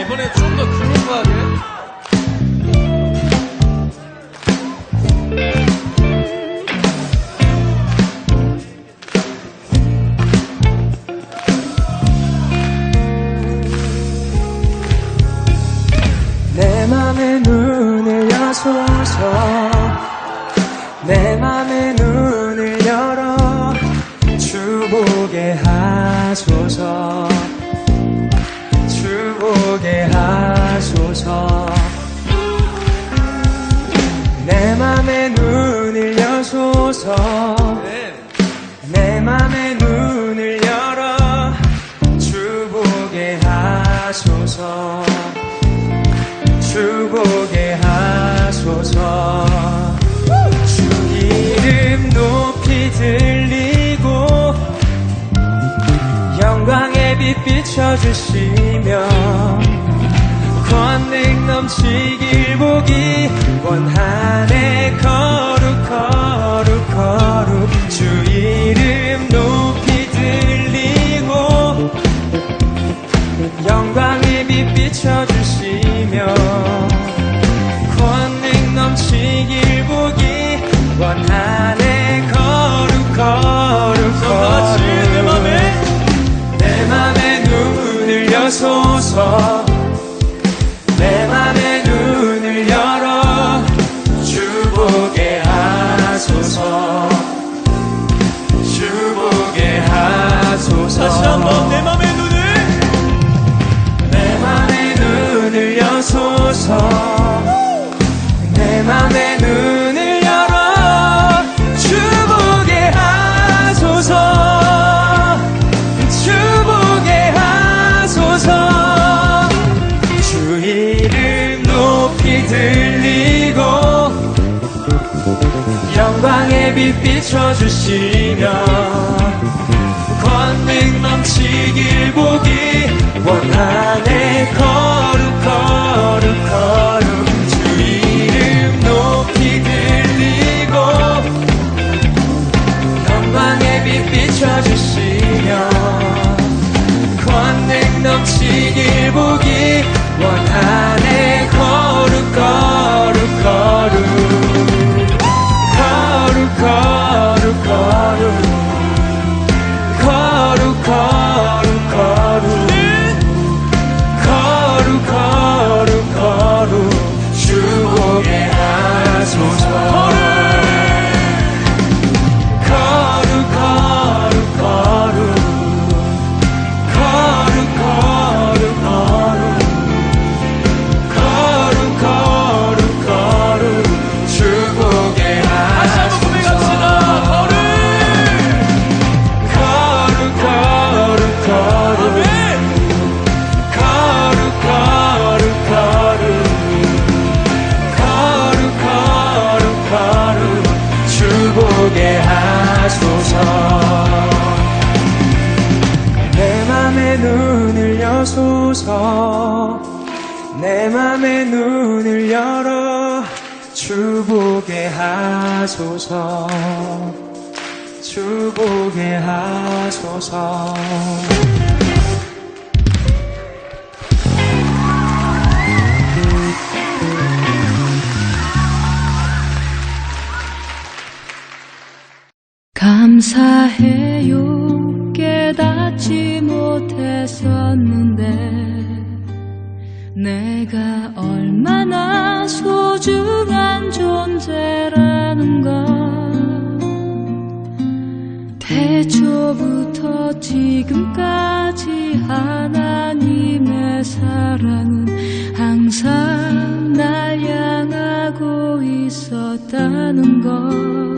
이번에 좀더 글로브하게. 내 맘의 눈을 여소서 내 맘의 눈을 열어 주보게 하소서 주시며 권능 넘치길 보기 원하네. 거 감사 영광의 빛 비춰주시며 권능 넘치길 보기 원하네. 거룩 거룩 거룩 내 맘의 눈을 열어 주보게 하소서. 주보게 하소서. 감사해요. 깨닫지 못했었는데 내가 얼마나 소중한 존재라는 걸. 태초부터 지금까지 하나님의 사랑은 항상 날 향하고 있었다는 걸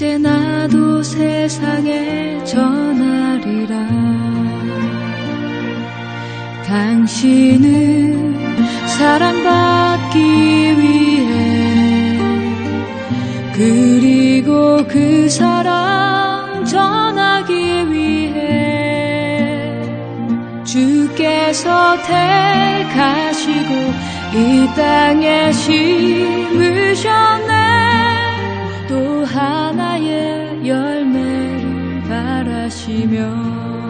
이제 나도 세상에 전하리라. 당신은 사랑받기 위해 그리고 그 사랑 전하기 위해 주께서 택하시고 이 땅에 심으셨네. 또 하나의 열매를 바라시며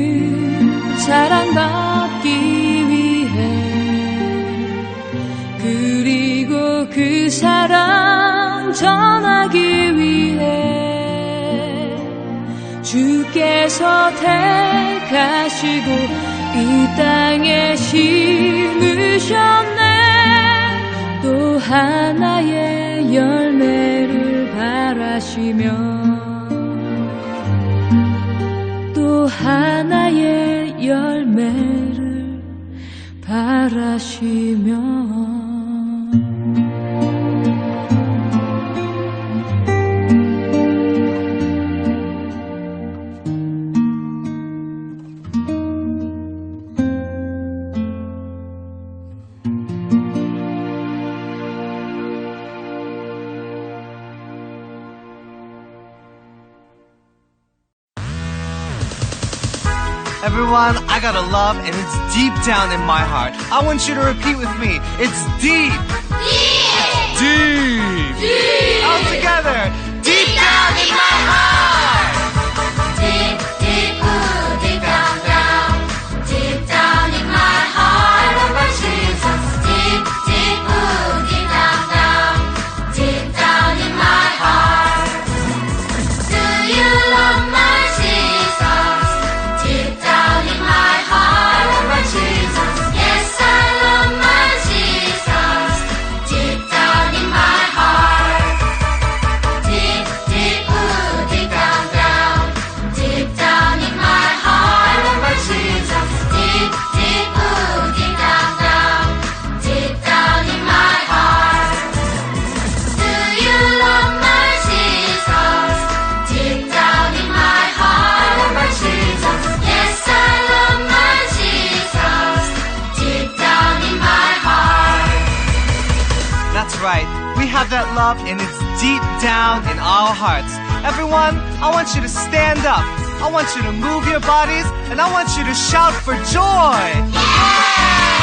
사랑받기 위해. 그리고 그 사랑 전하기 위해. 주께서 택하시고 이 땅에 심으셨네. 또 하나의 열매를 바라시며. 또 하나의 열매를 바라시며 Everyone, I got a love and it's deep down in my heart. I want you to repeat with me. It's deep. Deep. Deep. All together. Deep down in my heart. Love and it's deep down in our hearts. Everyone, I want you to stand up. I want you to move your bodies and I want you to shout for joy. Yeah!